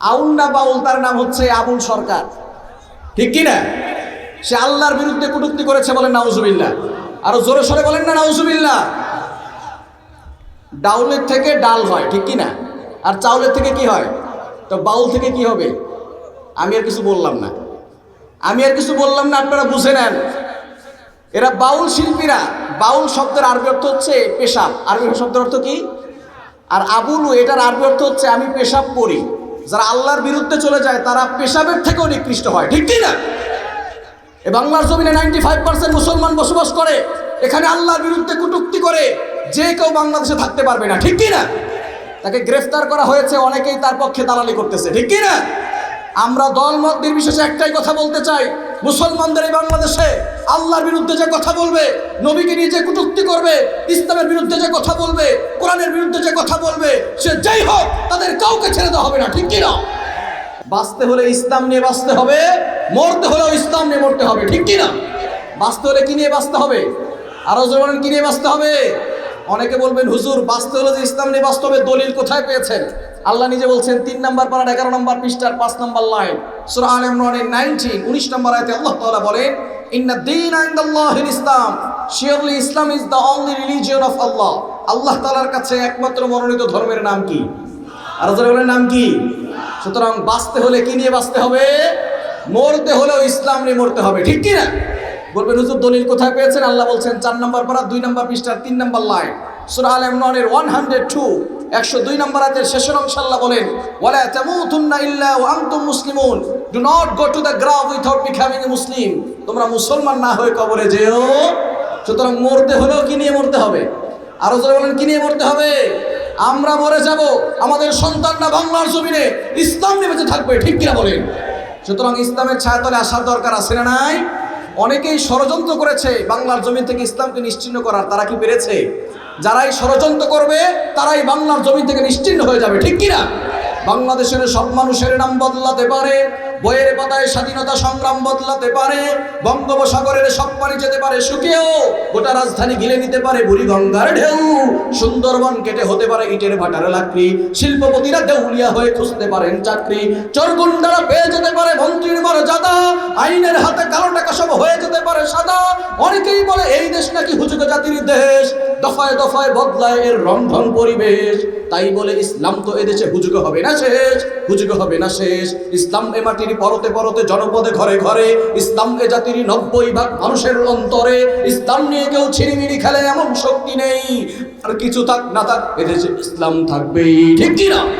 আউল না বাউল তার নাম হচ্ছে আবুল সরকার। ঠিক কি না? সে আল্লাহর বিরুদ্ধে কটূক্তি করেছে বলেন নাউজুবিল্লাহ। আরও জোরে সরে বলেন না নাউজুবিল্লাহ। ডাউলের থেকে ডাল হয়, ঠিক কি না? আর চাউলের থেকে কি হয়? তো বাউল থেকে কি হবে? আমি আর কিছু বললাম না। আমি আর কিছু বললাম না, আপনারা বুঝে নেন। এরা বাউল শিল্পীরা। বাউল শব্দের আরবি অর্থ হচ্ছে পেশাব। আরবি শব্দের অর্থ কি? আর আবুলু, এটার আরবি অর্থ হচ্ছে আমি পেশাব করি। যারা আল্লাহর বিরুদ্ধে চলে যায়, তারা পেশাবের থেকেও নিকৃষ্ট হয়। ঠিক না? এ বাংলার জমিনে নাইনটি ফাইভ পার্সেন্ট মুসলমান বসবাস করে, এখানে আল্লাহর বিরুদ্ধে কটূক্তি করে, যে কেউ বাংলাদেশে থাকতে পারবে না। ঠিক না? তাকে গ্রেফতার করা হয়েছে, অনেকেই তার পক্ষে দালালি করতেছে। ঠিক কি না? আমরা দল মত নির্বিশেষে একটাই কথা বলতে চাই, মুসলমানদের এই বাংলাদেশে আল্লাহর বিরুদ্ধে যে কথা বলবে, নবীকে নিয়ে যে কটূক্তি করবে, ইসলামের বিরুদ্ধে যে কথা বলবে কোরআনের বিরুদ্ধে যে কথা বলবে, সে যেই হোক, তাদের কাউকে ছেড়ে দেওয়া হবে না, ঠিক কি না? বাঁচতে হলে ইসলাম নিয়ে বাঁচতে হবে, মরতে হলেও ইসলাম নিয়ে মরতে হবে, ঠিক কি না? বাঁচতে হলে কি নিয়ে বাঁচতে হবে? আরও জোর কি নিয়ে বাঁচতে হবে? অনেকে বলবেন, হুজুর, বাঁচতে হলে যে ইসলাম নিয়ে বাঁচতে হবে, দলিল কোথায় পেয়েছেন? আল্লাহ নিজে বলছেন, তিন নম্বর পাড়ার এগারো নম্বর পৃষ্ঠার পাঁচ নম্বর লাইন, সুরা ইমরানের নাইনটিন, উনিশ নম্বর আয়তে আল্লাহ তাআলা বলেন, ইন্না দিন ইনদাল্লাহিল ইসলাম, surely Islam is the only religion of Allah. আল্লাহ তালার কাছে একমাত্র মনোনীত ধর্মের নাম কি? আর বলেন, নাম কি? সুতরাং বাঁচতে হলে কি নিয়ে বাঁচতে হবে? মরতে হলেও ইসলাম নিয়ে মরতে হবে, ঠিক কি না বলবেন, হুজুর, দলিল কোথায় পেয়েছেন? আল্লাহ বলছেন, চার নম্বর পারা দুই নম্বর পৃষ্ঠার, তিন নম্বর লাইন। সুরা আল ইমরানের ওয়ান হান্ড্রেড টু একশো দুই নম্বর আয়াতের শেষের অংশ আল্লাহ বলেন, ওয়ালা তামুতুন্না ইল্লা ওয়া আনতুম মুসলিমুন। Do not go to the grave without becoming Muslim তোমরা মুসলমান না হয়ে কবরে যেও। সুতরাং মরতে হলেও কি নিয়ে মরতে হবে? আরও জোরে বলেন, কি নিয়ে মরতে হবে? আমরা মরে যাব। আমাদের সন্তানরা বাংলার জমিনে ইসলাম নিয়ে বেঁচে থাকবে। ঠিক কিনা বলেন? সুতরাং ইসলামের ছায়াতলে আসার দরকার আছে না নাই? অনেকেই ষড়যন্ত্র করেছে বাংলার জমিন থেকে ইসলামকে নিশ্চিন্ন করার। তারা কি পেরেছে? যারাই ষড়যন্ত্র করবে, তারাই বাংলার জমিন থেকে নিশ্চিন্ন হয়ে যাবে। ঠিক কিনা? বাংলাদেশের সব মানুষের নাম বদলাতে পারে, বইয়ের পাতায় স্বাধীনতা সংগ্রাম বদলাতে পারে, বঙ্গোপসাগরের সব পানি যেতে পারে শুকেও গোটা রাজধানী গিলে নিতে পারে বুড়ি গঙ্গার ঢেউ। সুন্দরবন কেটে হতে পারে ইটের ভাটার লাকড়ি, শিল্পপতিরা দেউলিয়া হয়ে খুঁজতে পারেন চাকরি। চরগুন্ডারা পেয়ে যেতে পারে মন্ত্রীর মর্যাদা, আইনের হাতে কালো টাকা সব হয়ে যেতে পারে সাদা। অনেকেই বলে, এই দেশ নাকি হুজুগ জাতির দেশ। দফায় দফায় বদলায় এর রন্ধন পরিবেশ। তাই বলে, ইসলাম তো এদেশে হুজুগ হবে না শেষ, হুজুগ হবে না শেষ। ইসলাম এ মাটির পরতে পরতে জনপদে ঘরে ঘরে, ইসলাম এ জাতির নব্বই ভাগ মানুষের অন্তরে। ইসলাম নিয়ে কেউ ছিনিমিনি খেলে এমন শক্তি নেই। আর কিছু থাক না থাক, এদেশে ইসলাম থাকবেই। ঠিক কিনা